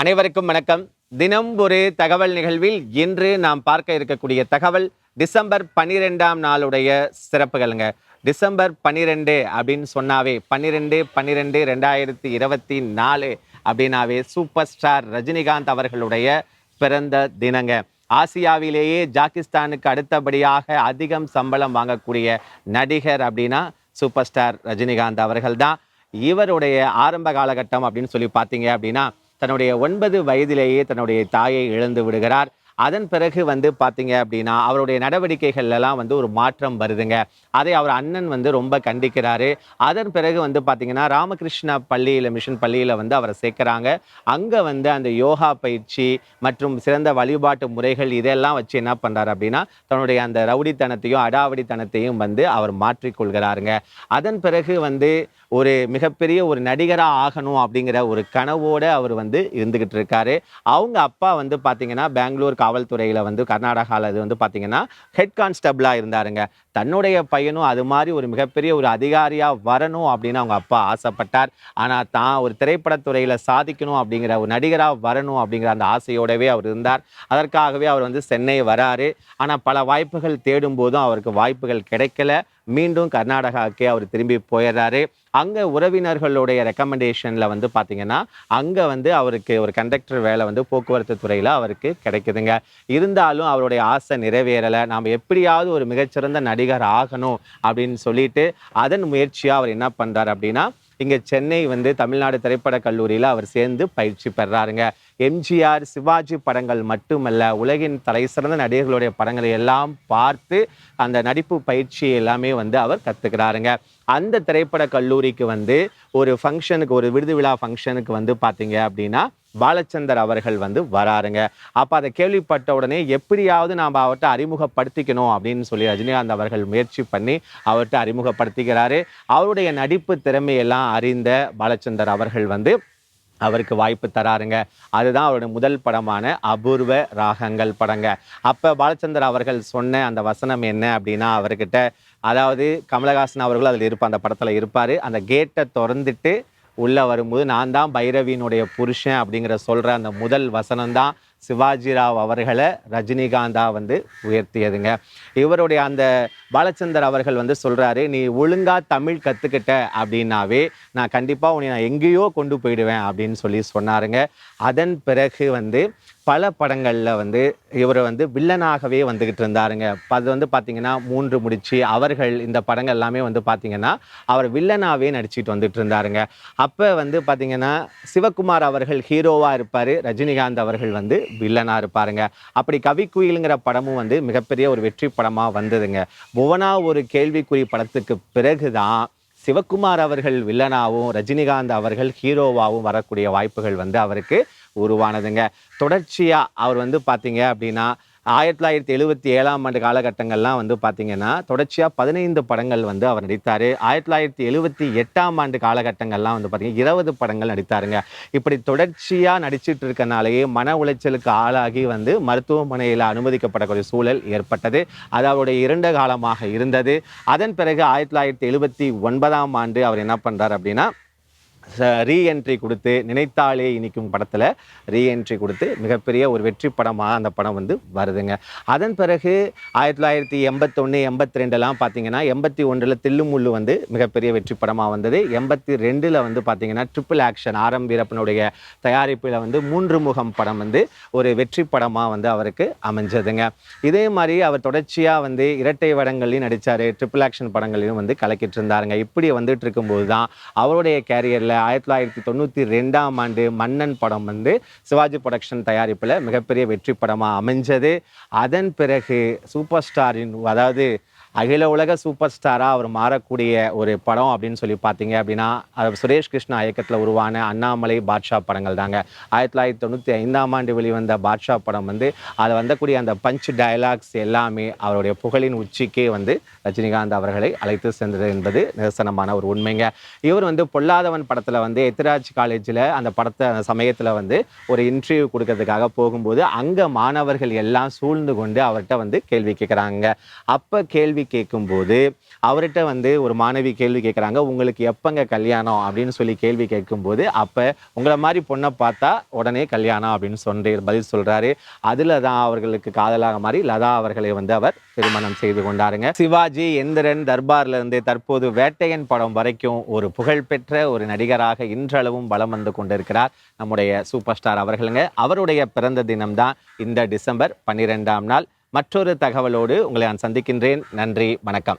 அனைவருக்கும் வணக்கம். தினம் ஒரு தகவல் நிகழ்வில் இன்று நாம் பார்க்க இருக்கக்கூடிய தகவல் டிசம்பர் பன்னிரெண்டாம் நாளுடைய சிறப்புகளுங்க. டிசம்பர் பன்னிரெண்டு அப்படின்னு சொன்னாவே பன்னிரெண்டு பன்னிரெண்டு ரெண்டாயிரத்தி இருபத்தி நாலு அப்படின்னாவே சூப்பர் ஸ்டார் ரஜினிகாந்த் அவர்களுடைய பிறந்த தினங்க. ஆசியாவிலேயே ஜாகிஸ்தானுக்கு அடுத்தபடியாக அதிகம் சம்பளம் வாங்கக்கூடிய நடிகர் அப்படின்னா சூப்பர் ஸ்டார் ரஜினிகாந்த் அவர்கள் தான் இவருடைய ஆரம்ப காலகட்டம் அப்படின்னு சொல்லி பார்த்தீங்க அப்படின்னா தன்னுடைய ஒன்பது வயதிலேயே தன்னுடைய தாயை இழந்து விடுகிறார். அதன் பிறகு வந்து பார்த்தீங்க அப்படின்னா அவருடைய நடவடிக்கைகள்லாம் வந்து ஒரு மாற்றம் வருதுங்க. அதை அவர் அண்ணன் வந்து ரொம்ப கண்டிக்கிறாரு. அதன் பிறகு வந்து பார்த்தீங்கன்னா ராமகிருஷ்ண பள்ளியில் மிஷன் பள்ளியில் வந்து அவரை சேர்க்குறாங்க. அங்கே வந்து அந்த யோகா பயிற்சி மற்றும் சிறந்த வழிபாட்டு முறைகள் இதெல்லாம் வச்சு என்ன பண்ணுறாரு அப்படின்னா தன்னுடைய அந்த ரவுடித்தனத்தையும் அடாவடித்தனத்தையும் வந்து அவர் மாற்றிக்கொள்கிறாருங்க அதன் பிறகு வந்து ஒரு மிகப்பெரிய ஒரு நடிகராக ஆகணும் அப்படிங்கிற ஒரு கனவோடு அவர் வந்து இருந்துக்கிட்டு இருக்காரு. அவங்க அப்பா வந்து பார்த்தீங்கன்னா பெங்களூர் காவல்துறையில் வந்து கர்நாடகாவில் அது வந்து பார்த்தீங்கன்னா ஹெட் கான்ஸ்டபிளாக இருந்தாருங்க. தன்னுடைய பையனும் அது மாதிரி ஒரு மிகப்பெரிய ஒரு அதிகாரியாக வரணும் அப்படின்னு அவங்க அப்பா ஆசைப்பட்டார். ஆனால் தான் ஒரு திரைப்படத்துறையில் சாதிக்கணும் அப்படிங்கிற ஒரு நடிகராக வரணும் அப்படிங்கிற அந்த ஆசையோடவே அவர் இருந்தார். அதற்காகவே அவர் வந்து சென்னை வராரு. ஆனால் பல வாய்ப்புகள் தேடும் போதும் அவருக்கு வாய்ப்புகள் கிடைக்கல. மீண்டும் கர்நாடகாவுக்கே அவர் திரும்பி போயிடுறாரு. அங்கே உறவினர்களுடைய ரெக்கமெண்டேஷனில் வந்து பார்த்தீங்கன்னா அங்கே வந்து அவருக்கு ஒரு கண்டக்டர் வேலை வந்து போக்குவரத்து துறையில் அவருக்கு கிடைக்குதுங்க. இருந்தாலும் அவருடைய ஆசை நிறைவேறலை. நாம் எப்படியாவது ஒரு மிகச்சிறந்த நடிகர் ஆகணும் அப்படின்னு சொல்லிட்டு அதன் முயற்சியாக அவர் என்ன பண்ணுறாரு அப்படின்னா இங்கே சென்னை வந்து தமிழ்நாடு திரைப்படக் கல்லூரியில் அவர் சேர்ந்து பயிற்சி பெறாருங்க. எம்ஜிஆர் சிவாஜி படங்கள் மட்டுமல்ல உலகின் தலைசிறந்த நடிகர்களுடைய படங்களை எல்லாம் பார்த்து அந்த நடிப்பு பயிற்சி எல்லாமே வந்து அவர் கற்றுக்கிறாருங்க அந்த திரைப்பட கல்லூரிக்கு வந்து ஒரு ஃபங்க்ஷனுக்கு ஒரு விருது விழா ஃபங்க்ஷனுக்கு வந்து பார்த்தீங்க அப்படின்னா பாலச்சந்தர் அவர்கள் வந்து வராருங்க. அப்போ அதை கேள்விப்பட்ட உடனே எப்படியாவது நாம் அவர்கிட்ட அறிமுகப்படுத்திக்கணும் அப்படின்னு சொல்லி ரஜினிகாந்த் அவர்கள் முயற்சி பண்ணி அவர்கிட்ட அறிமுகப்படுத்திக்கிறாரு. அவருடைய நடிப்பு திறமையெல்லாம் அறிந்த பாலச்சந்தர் அவர்கள் வந்து அவருக்கு வாய்ப்பு தராருங்க. அதுதான் அவருடைய முதல் படமான அபூர்வ ராகங்கள் படங்க. அப்போ பாலச்சந்தர் அவர்கள் சொன்ன அந்த வசனம் என்ன அப்படின்னா அவர்கிட்ட அதாவது கமலஹாசன் அவர்கள் அதில் இருப்பார் அந்த படத்தில் இருப்பார். அந்த கேட்டை திறந்துட்டு உள்ளே வரும்போது நான் தான் பைரவியினுடைய புருஷன் அப்படிங்கிற சொல்கிற அந்த முதல் வசனம் தான் சிவாஜிராவ் அவர்களை ரஜினிகாந்தா வந்து உயர்த்தியதுங்க. இவருடைய அந்த பாலச்சந்தர் அவர்கள் வந்து சொல்கிறாரு நீ ஒழுங்காக தமிழ் கற்றுக்கிட்ட அப்படின்னாவே நான் கண்டிப்பாக உன்னை நான் எங்கேயோ கொண்டு போயிடுவேன் அப்படின்னு சொல்லி சொன்னாருங்க. அதன் பிறகு வந்து பல படங்களில் வந்து இவர் வந்து வில்லனாகவே வந்துக்கிட்டு இருந்தாருங்க. அது வந்து பார்த்திங்கன்னா மூன்று முடிச்சு அவர்கள் இந்த படங்கள் எல்லாமே வந்து பார்த்திங்கன்னா அவர் வில்லனாகவே நடிச்சிட்டு வந்துட்டு இருந்தாருங்க. அப்போ வந்து பார்த்திங்கன்னா சிவகுமார் அவர்கள் ஹீரோவாக இருப்பார். ரஜினிகாந்த் அவர்கள் வந்து வில்லனாக இருப்பாருங்க. அப்படி கவிக்குயிலுங்கிற படமும் வந்து மிகப்பெரிய ஒரு வெற்றி படமாக வந்ததுங்க. புவனா ஒரு கேள்விக்குறி படத்துக்கு பிறகு தான் சிவகுமார் அவர்கள் வில்லனாகவும் ரஜினிகாந்த் அவர்கள் ஹீரோவாகவும் வரக்கூடிய வாய்ப்புகள் வந்து அவருக்கு உருவானதுங்க. தொடர்ச்சியாக அவர் வந்து பார்த்தீங்க அப்படின்னா ஆயிரத்தி தொள்ளாயிரத்தி எழுபத்தி ஏழாம் ஆண்டு காலகட்டங்கள்லாம் வந்து பார்த்தீங்கன்னா தொடர்ச்சியாக பதினைந்து படங்கள் வந்து அவர் நடித்தார். ஆயிரத்தி தொள்ளாயிரத்தி எழுபத்தி எட்டாம் ஆண்டு காலகட்டங்கள்லாம் வந்து பார்த்தீங்கன்னா இருபது படங்கள் நடித்தாருங்க. இப்படி தொடர்ச்சியாக நடிச்சிட்டு இருக்கனாலேயே மன உளைச்சலுக்கு ஆளாகி வந்து மருத்துவமனையில் அனுமதிக்கப்படக்கூடிய சூழல் ஏற்பட்டது. அது அவருடைய இரண்ட காலமாக இருந்தது. அதன் பிறகு ஆயிரத்தி தொள்ளாயிரத்தி எழுபத்தி ஒன்பதாம் ஆண்டு அவர் என்ன பண்ணுறார் அப்படின்னா ரீஎன்ட்ரி கொடுத்து நினைத்தாலே இனிக்கும் படத்தில் ரீஎன்ட்ரி கொடுத்து மிகப்பெரிய ஒரு வெற்றி படமாக அந்த படம் வந்து வருதுங்க. அதன் பிறகு ஆயிரத்தி தொள்ளாயிரத்தி எண்பத்தொன்று எண்பத்தி ரெண்டுலாம் பார்த்தீங்கன்னா எண்பத்தி ஒன்றில் தில்லுமுள்ளு வந்து மிகப்பெரிய வெற்றி படமாக வந்தது. எண்பத்தி ரெண்டில் வந்து பார்த்தீங்கன்னா ட்ரிபிள் ஆக்ஷன் ஆரம் வீரப்பனுடைய தயாரிப்பில் வந்து மூன்று முகம் படம் வந்து ஒரு வெற்றி படமாக வந்து அவருக்கு அமைஞ்சதுங்க. இதே மாதிரி அவர் தொடர்ச்சியாக வந்து இரட்டை வடங்கள்லையும் நடித்தார் ட்ரிபிள் ஆக்ஷன் படங்களையும் வந்து கலக்கிட்டு இருந்தாருங்க. இப்படி வந்துட்டு இருக்கும்போது தான் அவருடைய கேரியரில் ஆயிரத்தி தொள்ளாயிரத்தி தொண்ணூற்றி ரெண்டாம் ஆண்டு மன்னன் படம் வந்து சிவாஜி ப்ரொடக்ஷன் தயாரிப்பில் மிகப்பெரிய வெற்றி படமாக அமைஞ்சது. அதன் பிறகு சூப்பர் ஸ்டாரின் அதாவது அகில உலக சூப்பர் ஸ்டாராக அவர் மாறக்கூடிய ஒரு படம் அப்படின்னு சொல்லி பார்த்தீங்க அப்படின்னா அது சுரேஷ் கிருஷ்ணா இயக்கத்தில் உருவான அண்ணாமலை பாட்ஷா படங்கள் தாங்க. ஆயிரத்தி தொள்ளாயிரத்தி தொண்ணூற்றி ஐந்தாம் ஆண்டு வெளிவந்த பாட்ஷா படம் வந்து அதில் வந்தக்கூடிய அந்த பஞ்ச் டயலாக்ஸ் எல்லாமே அவருடைய புகழின் உச்சிக்கே வந்து ரஜினிகாந்த் அவர்களை அழைத்து சென்றது என்பது நிதர்சனமான ஒரு உண்மைங்க. இவர் வந்து பொல்லாதவன் படத்தில் வந்து எத்திராஜ் காலேஜில் அந்த படத்தை அந்த சமயத்தில் வந்து ஒரு இன்டர்வியூ கொடுக்கறதுக்காக போகும்போது அங்கே மாணவர்கள் எல்லாம் சூழ்ந்து கொண்டு அவர்கிட்ட வந்து கேள்வி கேட்குறாங்க அப்போ கேள்வி கேள்வி கேட்கும்போது அவர்கிட்ட வந்து ஒரு மாணவி கேள்வி கேட்குறாங்க உங்களுக்கு எப்போங்க கல்யாணம்? அப்படின்னு சொல்லி கேள்வி கேட்கும்போது அப்போ உங்களை மாதிரி பொண்ணை பார்த்தா உடனே கல்யாணம் அப்படின்னு சொல்லி பதில் சொல்கிறாரு அதில் தான் அவர்களுக்கு காதலாக மாதிரி லதா அவர்களை வந்து அவர் திருமணம் செய்து கொண்டாருங்க. சிவாஜி எந்திரன் தர்பார்லேருந்து தற்போது வேட்டையன் படம் வரைக்கும் ஒரு புகழ்பெற்ற ஒரு நடிகராக இன்றளவும் பலம் வந்து கொண்டிருக்கிறார் நம்முடைய சூப்பர் ஸ்டார் அவர்களுங்க. அவருடைய பிறந்த தினம்தான் இந்த டிசம்பர் பன்னிரெண்டாம் நாள் மற்றொரு தகவலோடு உங்களை நான் சந்திக்கின்றேன். நன்றி வணக்கம்.